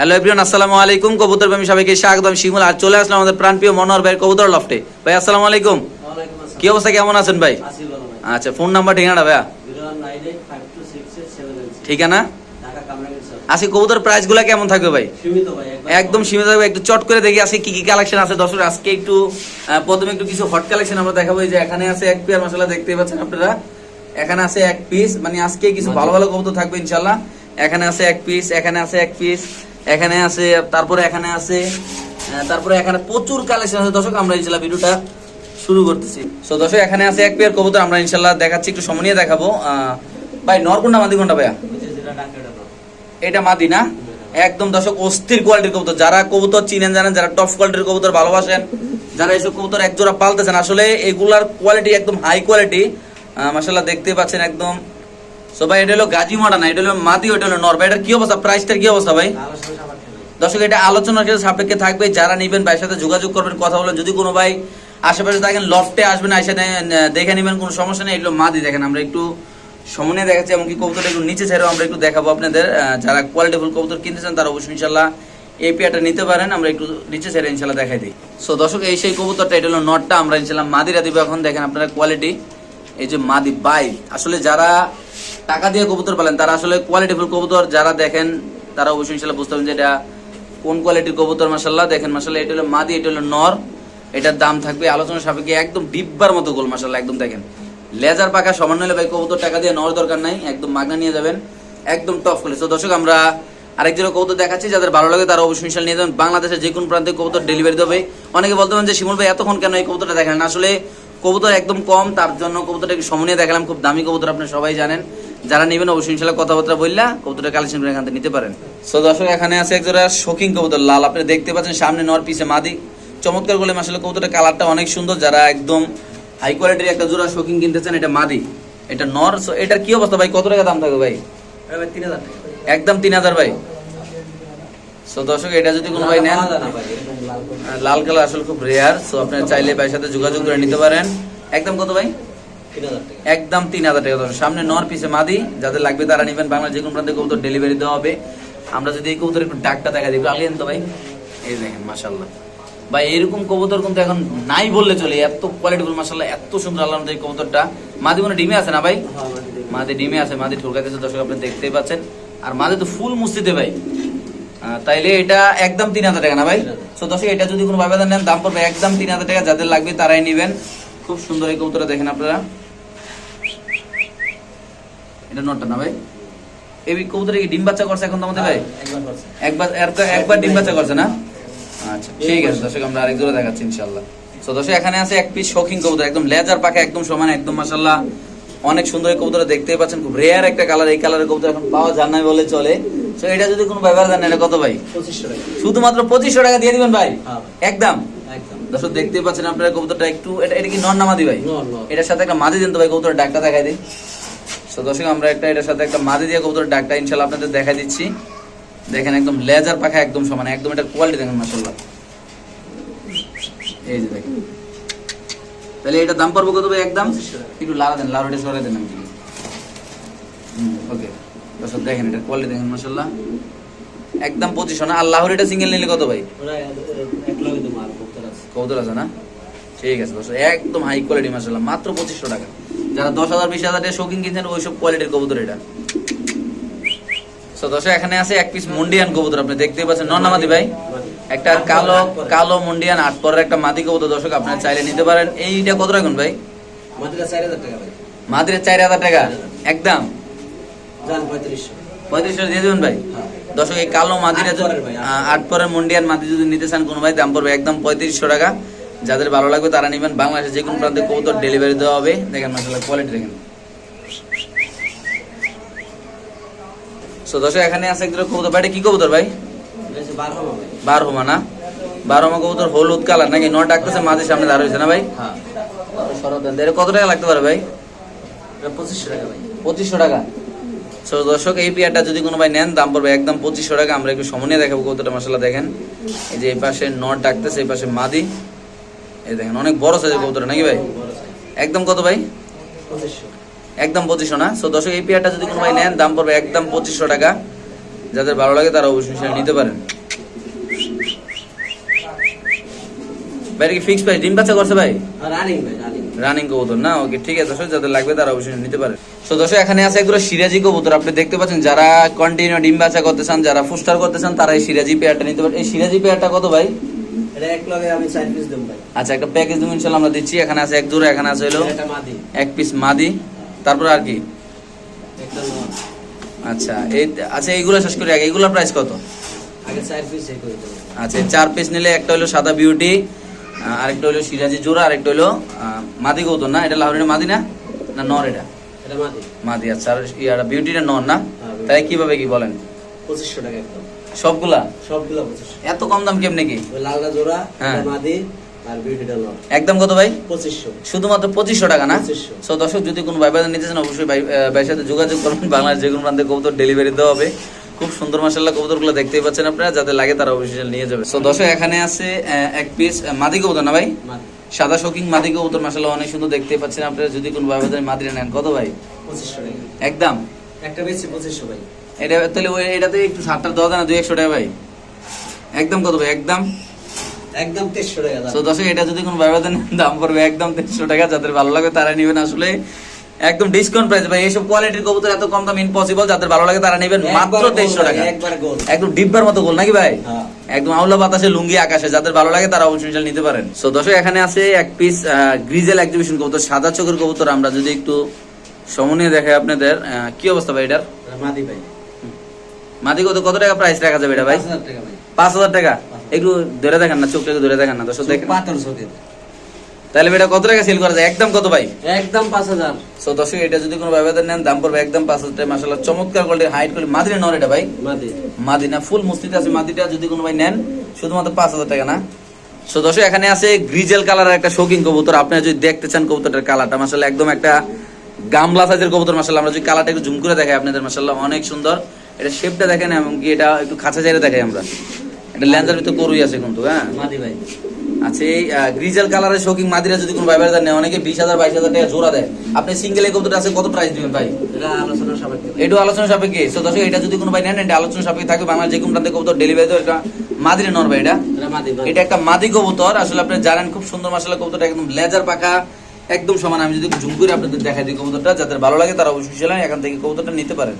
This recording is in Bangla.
হ্যালো এভরিওয়ান আসসালামু আলাইকুম। কবুতর প্রেমী সবাইকে স্বাগত। আমি শিমুল। আর চলে আসলাম আমাদের প্রাণপ্রিয় মনোহর ভাইয়ের কবুতর লফটে। ভাই আসসালামু আলাইকুম। কি অবস্থা? কেমন আছেন ভাই? আচ্ছা ফোন নাম্বার ঠিকানা ভাইয়া? ঠিকানা? আজকে কবুতর প্রাইসগুলা কেমন থাকবে ভাই? একদম সীমিত থাকবে। একটু চট করে দেখি আজকে কি কি কালেকশন আছে। দর্শক আজকে একটু প্রথমে একটু কিছু হট কালেকশন আমরা দেখাবো। এই যে এখানে আছে এক পেয়ার মশলা দেখতে পাচ্ছেন আপনারা। এখানে আছে এক পিস মানে আজকে কিছু ভালো ভালো কবুতর থাকবে ইনশাল্লাহ এখানে আছে এক পিস এখানে আছে এক পিস এখানে আছে, তারপরে এখানে আছে তারপরে এখানে প্রচুর কালেকশন আছে। দর্শক, আমরা ইনশাল্লাহ ভিডিওটা শুরু করতেছি। সো দর্শক, এখানে আছে এক পেয়ার কবুতর, আমরা ইনশাল্লাহ দেখাচ্ছি, একটু সময় নিয়ে দেখাবো। ভাই, নরকুন্ডা মাদি কোনটা ভাইয়া? এটা মাদি না? একদম, দর্শক, অস্থির কোয়ালিটির কবুতর। যারা কবুতর চিনেন, জানেন, যারা টপ কোয়ালিটির কবুতর ভালোবাসেন, যারা এইসব কবুতর একজোড়া পালতেছেন, আসলে এগুলার কোয়ালিটি একদম হাই কোয়ালিটি মাসাল্লাহ দেখতে পাচ্ছেন একদম সো ভাই এটা হলো গাজী মাডা না এটা হলো মাদি ওটা হলো নর ভাই এটার কি অবস্থা? প্রাইসটার কি অবস্থা ভাই? দর্শক এটা আলোচনার ক্ষেত্রে সাপেক্ষে থাকবে। যারা নিবেন ভাইয়ের সাথে যোগাযোগ করবেন কথা বলেন যদি কোনো ভাই আশেপাশে থাকেন লফটে আসবেন এসে দেখে নেবেন কোনো সমস্যা নেই। এগুলো মাদি দেখেন আমরা একটু সমনে দেখাচ্ছি এমনকি কবুতর একটু নিচে ছেড়েও আমরা একটু দেখাবো আপনাদের। যারা কোয়ালিটিফুল কবুতর কিনতে চান তারা অবশ্যই ইনশাল্লাহ এই পেয়ারটা নিতে পারেন। আমরা একটু নিচে ছেড়ে ইনশাল্লাহ দেখাই দিই। সো দর্শক এই সেই কবুতরটা এটা হলো নটটা। আমরা ইনশাল্লাহ মাদিরা দিব। এখন দেখেন আপনারা কোয়ালিটি এই যে মাদি বাই আসলে যারা টাকা দিয়ে কবুতর পালেন, তারা আসলে কোয়ালিটিফুল কবুতর যারা দেখেন, তারা অবশ্যই ইনশাল্লাহ বুঝতে পারবেন যে এটা কোন কোয়ালিটির কবুতর মাসাল্লাহ দেখেন মাসাল্লাহ এটা হলো মাদি, এটা হলো নর। এটার দাম থাকবে আলোচনা সাপেক্ষে একদম ডিব্বার মতো গোল মাসাল্লাহ একদম দেখেন। লেজার পাকা সমান হলে ভাই কবুতর টাকা দিয়ে নেওয়ার দরকার নাই, একদম মাগনা নিয়ে যাবেন, একদম টপ করে তো দর্শক, আমরা আরেক জোড়া কবুতর দেখাচ্ছি, যাদের ভালো লাগে তারা অবশ্যই নিয়ে যাবেন। বাংলাদেশের যে কোনো প্রান্তে কবুতর ডেলিভারি দেবে অনেকে বলতে পারেন যে, শিমুল ভাই, এতক্ষণ কেন এই কবুতরটা দেখেন আসলে কবুতর একদম কম, তার জন্য কবুতরটা একটু সময় দেখালাম, খুব দামি কবুতর, আপনি সবাই জানেন। যারা নেবেন অবশ্যই ইনশাল্লাহ কথাবার্তা বললা কবুতরের কালেকশন করে এখান থেকে নিতে পারেন। সো দর্শক এখানে আছে এক জোড়া শৌখিন কবুতর লাল। আপনি দেখতে পাচ্ছেন সামনে নর পিছে মাদি। চমৎকার বলে আসলে কবুতরের কালারটা অনেক সুন্দর। যারা একদম হাই কোয়ালিটির একটা জোড়া শৌখিন কিনতেছেন এটা মাদি। এটা নর সো এটার কি অবস্থা ভাই? কত টাকা দাম থাকবে ভাই? একদম তিন হাজার ভাই। সো দর্শক এটা যদি কোনো ভাই নেন লাল কালার আসলে খুব রেয়ার সো আপনি চাইলে ভাইয়ের সাথে যোগাযোগ করে নিতে পারেন। একদম কত ভাই? একদম তিন হাজার টাকা সামনে নর পিছে মাদি যাদের লাগবে তারা নেবেন বাংলা যে কোনো প্রান্তে কবুতর ডেলিভারি দেওয়া হবে। আমরা যদি এই কবুতর একটু ডাকটা দেখা দিই আলিয়েন তো ভাই। এই দেখেন মাসাল্লাহ ভাই এরকম কবুতর কিন্তু এখন নাই বললে চলে এত কোয়ালিটিফুল মাসাল্লাহ এত সুন্দর আল্লাহ এই কবুতরটা। মাদি মনে ডিমে আছে না ভাই? মাদি ডিমে। আছে মাদি ঠোকাতেছে দর্শক আপনি দেখতেই পাচ্ছেন। আর মাদি তো ফুল মুস্তিতে ভাই। তাইলে এটা একদম তিন হাজার টাকা না ভাই? তো দর্শক এটা যদি কোনো ভাবে নেন দাম পড়বে একদম তিন হাজার টাকা যাদের লাগবে তারাই নেবেন। খুব সুন্দর এই কবুতরটা দেখেন আপনারা। এটা নটটা না ভাই? এই কবুতরে কি ডিম বাচ্চা করছে এখন তো আমাদের ভাই একবার এর- একবার ডিম বাচ্চা করছে না? আচ্ছা ঠিক আছে দর্শক আমরা আরেক জোড়া দেখাচ্ছি তো দর্শক এখানে আছে এক পিস শৌখিন কবুতর একদম লেজার পাকা একদম সমান একদম মাসাল্লাহ অনেক সুন্দর কবুতর দেখতেই পাচ্ছেন খুব রেয়ার একটা কালার এই কালারের কবুতর এখন পাওয়া যায় না বলে চলে। তো এটা যদি কোনো ব্যবহার দেন এটা কত ভাই? শুধুমাত্র পঁচিশশো টাকা দিয়ে দিবেন ভাই? হ্যাঁ। একদম। দর্শক দেখতেই পাচ্ছেন আপনারা কবুতরটা একটু এটা এটা কি নর না মাদি ভাই। এটার সাথে একটা মাদি দেন তো ভাই কবুতরের ডাকটা দেখাই দিই। তো দর্শক আমরা একটা এটার সাথে একটা মাদি দিয়ে কবুতরের ডাকটা ইনশাল্লাহ আপনাদের দেখাই দিচ্ছি। দেখেন একদম লেজার পাখা একদম সমান একদম এটার কোয়ালিটি দেখেন মাসাল্লাহ এই যে দেখেন। তাহলে এটা দাম পড়ব কত ভাই একদম একটু লাড়া দেন লাড়াটা সরাই দেন আমি ওকে। দর্শক দেখেন এটা কোয়ালিটি দেখেন মাসাল্লাহ একদম পঁচিশশো না আল্লাহর এটা সিঙ্গেল নিলে কত ভাই? কবুতর আছে। না? ঠিক আছে দর্শক একদম হাই কোয়ালিটি মাসাল্লাহ মাত্র পঁচিশশো টাকা। যারা দশ হাজার বিশ হাজার শৌখিন কিনছেন ওইসব কোয়ালিটির কবুতর এটা। তো দর্শক এখানে আছে এক পিস মুন্ডিয়ান কবুতর আপনি দেখতেই পাচ্ছেন। নন নামাদি ভাই একটা কালো কালো মুন্ডিয়ান আট পরের একটা মাদি কবুতর দর্শক আপনারা চাইলে নিতে পারেন। এইটা কত রাখুন ভাই? চার হাজার টাকা একদম? পঁয়ত্রিশশো দিয়ে দেবেন ভাই? দর্শক এই কালো মাদিরা আট পরের মুন্ডিয়ান মাদি যদি নিতে চান কোনো ভাই দাম পড়বে একদম পঁয়ত্রিশশো টাকা। যাদের ভালো লাগবে তারা নেবেন বাংলাদেশের যে কোনো প্রান্তে কবুতর ডেলিভারি দেওয়া হবে। দেখেন মাসাল্লাহ কোয়ালিটি দেখেন। সো দর্শক এখানে আছে একজন কবুতর। ভাই কি কবুতর ভাই? না? কবুতর হলুদ কালার নাকি? ডাকতেছে মাঝে সামনে দাঁড় হয়েছে না ভাই? শরৎ কত টাকা লাগতে পারে ভাই? পঁচিশশো টাকা সো দর্শক এই পেয়ারটা যদি কোনো ভাই নেন দাম পড়বে একদম পঁচিশশো টাকা। আমরা একটু সময় নিয়ে দেখাবো কতটা মশলা দেখেন। এই যে এই পাশে নট ডাকতেছে এই পাশে মাদি। এই দেখেন, অনেক বড় সাইজের কবুতর, নাকি ভাই? একদম কত ভাই? একদম পঁচিশশো না? সো দর্শক, এই পেয়ারটা যদি কোনো ভাই নেন, দাম পড়বে একদম পঁচিশশো টাকা। যাদের ভালো লাগে, তারা অবশ্যই সেটা নিতে পারেন। ভাই কি ফিক্স প্রাইস ডিম বাচ্চা করছে ভাই? রানিং কবুতর না? ওকে ঠিক আছে, দর্শক, যাদের লাগবে, তারা অবশ্যই নিতে পারে তো দর্শক, এখানে আছে একগুলো সিরাজি কবুতর। আপনি দেখতে পাচ্ছেন, যারা কন্টিনিউ ডিম বাচ্চা করতে চান, যারা ফুস্টার করতে চান, তারা এই সিরাজি পেয়ারটা নিতে পারেন। এই সিরাজি পেয়ারটা কত ভাই? আচ্ছা একটা প্যাকেজ তুমি ইনশাল্লাহ আমরা দিচ্ছি। এখানে আছে এক জোড়া এখানে আছে হলো এক পিস মাদি। তারপর আর কি? আচ্ছা এই আচ্ছা এইগুলো শেষ করি। আগে এইগুলোর প্রাইস কত? দেব। আচ্ছা চার পিস নিলে একটা হলো সাদা বিউটি আরেকটা হলো সিরাজি জোড়া আরেকটা হলো মাদি গৌতম না? এটা লাহোরের মাদি না? না নর এটা? মাদি। মাদি আচ্ছা আর বিউটিটা নর না? হ্যাঁ, তাই কীভাবে কি বলেন? পঁচিশশো টাকা সবগুলা? সবগুলো এত কম দাম কেমনে কি? লালটা জোড়া হ্যাঁ। মাদি নর একদম কত ভাই? পঁচিশশো। শুধুমাত্র পঁচিশশো টাকা না? 2500 সো দর্শক যদি কোনো ভাই নিতে চান অবশ্যই ভাইয়ের সাথে যোগাযোগ করবেন। বাংলাদেশ যে কোনো প্রান্তে কবুতর ডেলিভারি দেওয়া হবে। খুব সুন্দর মাসাল্লাহ কবুতরগুলো দেখতেই পাচ্ছেন আপনারা। যাদের লাগে তারা অবশ্যই নিয়ে যাবে। সো দর্শক এখানে আছে এক পিস মাদি কবুতর না ভাই? সাদা শোকিং মাদি কবুতর মাসাল্লাহ অনেক সুন্দর দেখতে পাচ্ছেন আপনারা। যদি কোনো ভাই মাদিরা নেন কত ভাই? পঁচিশশো একদম। একটা বেশি পঁচিশশো ভাই। এটা তাহলে ওই এটাতে একটু সাতটা দেওয়া যায় না দুই একশো টাকা ভাই। একদম কত ভাই? একদম? একদম তেইশশো টাকা তো দর্শক এটা যদি কোনো দাম পড়বে একদম তিনশো টাকা যাদের ভালো লাগে তারা নেবেন আসলে একদম ডিসকাউন্ট প্রাইস ভাই এইসব কোয়ালিটির কবুতর এত কম দাম ইম্পসিবল যাদের ভালো লাগে তারা নেবেন মাত্র তেইশশো টাকা। একদম ডিব্বার মতো গোল নাকি ভাই? হ্যাঁ। একদম আউলা বাতাসে লুঙ্গি আকাশে যাদের ভালো লাগে তারা অবশ্যই নিতে পারেন। সো দর্শক এখানে আছে এক পিস গ্রিজেল এক্সিবিশন কবুতর সাদা চোখের কবুতর। আমরা যদি একটু সমনীয় দেখাই আপনাদের কি অবস্থা ভাই এটার? এটা মাদি ভাই। মাদি কত কত টাকা প্রাইস রাখা যাবে এটা ভাই? পাঁচ হাজার টাকা একটু ধরে দেখেন না চোখটাকে ধরে দেখেন না দর্শক দেখেন। পাথর চোখের তাহলে এটা কত টাকা সেল করা যায়? একদম কত ভাই? একদম পাঁচ হাজার। সো দর্শক এটা যদি কোনো ব্যবধান নেন দাম পড়বে একদম পাঁচ হাজার টাকা। মাসাল্লাহ চমৎকার কোয়ালিটির হাইট কোয়ালিটি মাদিনা নর এটা ভাই? মাদি। মাদিনা ফুল মুস্তিতে আছে। মাদিটা যদি কোনো ভাই নেন শুধুমাত্র পাঁচ হাজার টাকা না। সো দর্শক এখানে আছে গ্রিজেল কালারের একটা শৌখিন কবুতর। আপনারা যদি দেখতে চান কবুতরটার কালারটা মাসাল্লাহ একদম একটা গামলা সাইজের কবুতর মাসাল্লাহ আমরা যদি কালারটা একটু জুম করে দেখাই আপনাদের মাসাল্লাহ অনেক সুন্দর। এটা শেপটা দেখেন এমনকি এটা একটু খাঁচা চাইরে দেখাই আমরা। এটা ল্যান্সার ভিতরে করুই আছে কিন্তু হ্যাঁ? মাদি ভাই। আচ্ছা এই গ্রিজেল কালারের শৌখিন মাদিরা যদি কোনো নেয় অনেকে বিশ হাজার বাইশ হাজার টাকা জোড়া দেয়। আপনি সিঙ্গেল এই কবুতরটা আছে কত প্রাইস দিবেন ভাই? আলোচনা সাপেক্ষে। একটু আলোচনা সাপেক্ষে। দর্শক এটা যদি কোনো ভাই নেন এটা আলোচনা সাপেক্ষে থাকবে। বাংলা যে কোনো প্রান্তে কবুতর ডেলিভারি দেবে এটা মাদিরে নর ভাই এটা। এটা এটা একটা মাদি কবুতর। আসলে আপনি জানেন খুব সুন্দর মাসালা কবুতরটা একদম লেজার পাকা একদম সমান। আমি যদি জুম করে আপনাদের দেখাই দিই কবুতরটা। যাদের ভালো লাগে তারা অবশ্যই এখান থেকে কবুতরটা নিতে পারেন।